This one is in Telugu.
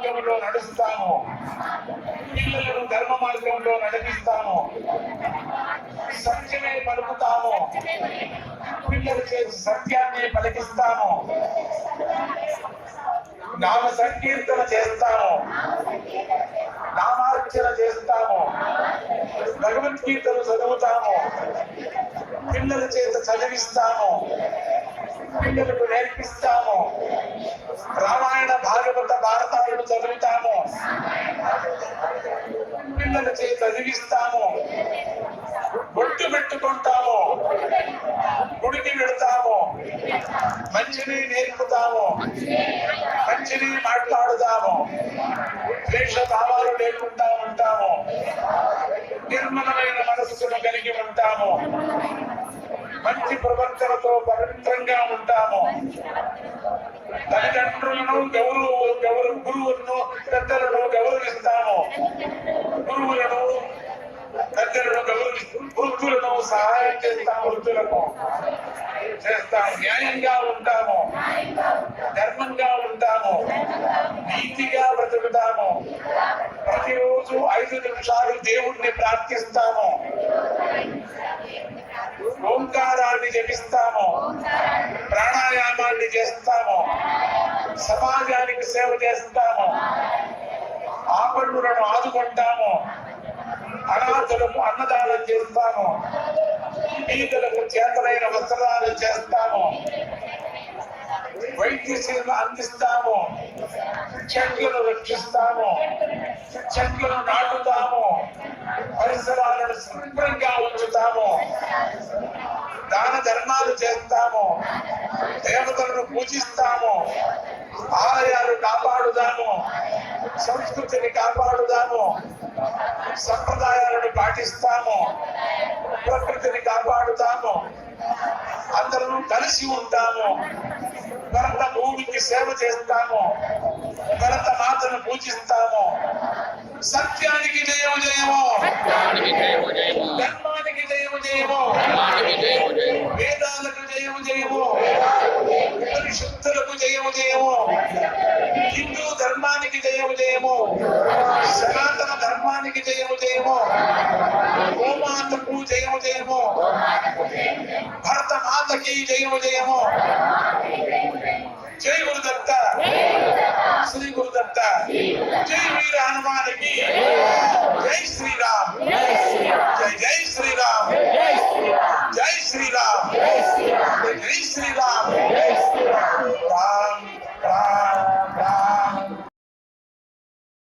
మార్గంలో నడుస్తాము. పిల్లలను ధర్మ మార్గంలో నడిపిస్తాము. సత్యమే పలుకుతాము. పిల్లలు చేసి సత్యాన్ని పలికిస్తాము. నామ సంకీర్తన చేస్తాము. నామార్చన చేస్తాము. భగవద్గీతను చదువుతాము. పిల్లల చేత చదివిస్తాము. పిల్లలకు నేర్పిస్తాము. పిల్లల చేత చదివిస్తాము బొట్టు పెట్టుకుంటాము. గుడికి వెళతాము. మంచిని నేర్పుతాము. మంచిని మాట్లాడుతాము. ద్వేష భావాలు లేకుండా ఉంటాము. నిర్మలమైన మనస్సును కలిగి ఉంటాము. మంచి ప్రవర్తనతో పవిత్రంగా ఉంటాము. తల్లిదండ్రులను గౌరవ గౌరవ గురువులను పెద్దలను సహాయం చేస్తాము వృద్ధులకు చేస్తాం. న్యాయంగా ఉంటాము. ధర్మంగా ఉంటాము. నీతిగా బ్రతుకుతాము. ప్రతిరోజు ఐదు నిమిషాలు దేవుణ్ణి ప్రార్థిస్తాము. ఓంకారాన్ని జపిస్తాము. ప్రాణాయామాన్ని చేస్తాము. సమాజానికి సేవ చేస్తాము. ఆపన్నులను ఆదుకుంటాము. అనాథులకు అన్నదానం చేస్తాను. పీతలకు చేతలైన వస్త్రదానం చేస్తాము వైద్య సేవ అందిస్తాము చెట్లను రక్షిస్తాము చెట్లను నాటుతాము పరిసరాలను శుభ్రంగా ఉంచుతాము దాన ధర్మాలు చేస్తాము దేవతలను పూజిస్తాము ఆలయాలు కాపాడుదాము. సంస్కృతిని కాపాడుదాము. సంప్రదాయాలను పాటిస్తాము. ప్రకృతిని కాపాడుతాము. అందరం కలిసి ఉంటాము. భరత భూమికి సేవ చేస్తాము. భరత మాతను పూజిస్తాము. సత్యానికి జయము జయము. ధర్మానికి జయము జయము. వేదాలకు జయము జయము. పరిశుద్ధులకు జయము జయము. హిందూ ధర్మానికి జయము జయము సనాతన ధర్మానికి జయము జయము గోమాతకు జయము జయము భరత మాతకి జయము జయము జై గురుదత్త శ్రీ గురుదత్త జై వీర హనుమానికి జై శ్రీరామ్